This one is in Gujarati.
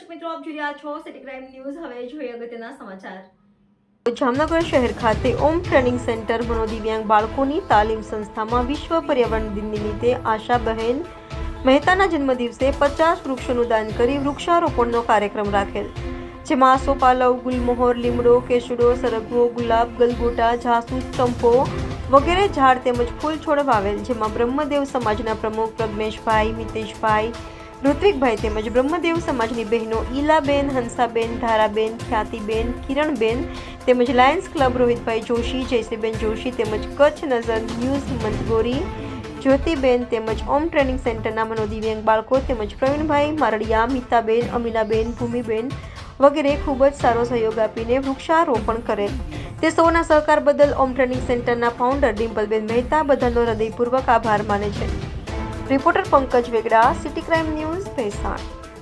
જોઈ રહ્યા છો સિટી ક્રાઇમ ન્યૂઝ હવે જોઈએ અગત્યના સમાચાર. જામનગર શહેર ખાતે ઓમ ટ્રેનિંગ સેન્ટર મનોદિવ્યાંગ બાળકોની તાલીમ સંસ્થામાં વિશ્વ પર્યાવરણ દિન નિમિત્તે આશાબહેન મહેતાના જન્મદિવસે પચાસ વૃક્ષોનું દાન કરી વૃક્ષારોપણનો કાર્યક્રમ રાખેલ. જેમાં સોપાલવ, ગુલમોહર, લીમડો, કેસુડો, સરગવો, ગુલાબ, ગલગોટા જાસૂદ ચંપો વગેરે ઝાડ તેમજ ફૂલ છોડ વાવેલ જેમાં બ્રહ્મદેવ સમાજના પ્રમુખ પ્રજ્ઞેશભાઈ, મિતેશભાઈ ઋત્વિકભાઈ તેમજ બ્રહ્મદેવ સમાજની બહેનો ઈલાબેન, હંસાબેન, ધારાબેન, ખ્યાતિબેન, કિરણબેન તેમજ લાયન્સ ક્લબ રોહિતભાઈ જોશી જયસીબેન જોશી તેમજ કચ્છ નઝર ન્યૂઝ હિંમત જ્યોતિબેન તેમજ ઓમ ટ્રેનિંગ સેન્ટરના મનોદિવ્યાંગ બાળકો તેમજ પ્રવીણભાઈ, મારડિયા, મિતાબેન, અમીલાબેન, ભૂમિબેન વગેરે ખૂબ જ સારો સહયોગ આપીને વૃક્ષારોપણ કરેલ તે સૌના સહકાર બદલ ઓમ ટ્રેનિંગ સેન્ટરના ફાઉન્ડર ડિમ્પલબેન મહેતા બધાનો હૃદયપૂર્વક આભાર માને છે. Reporter Pankaj Vegada city crime news Bhesan.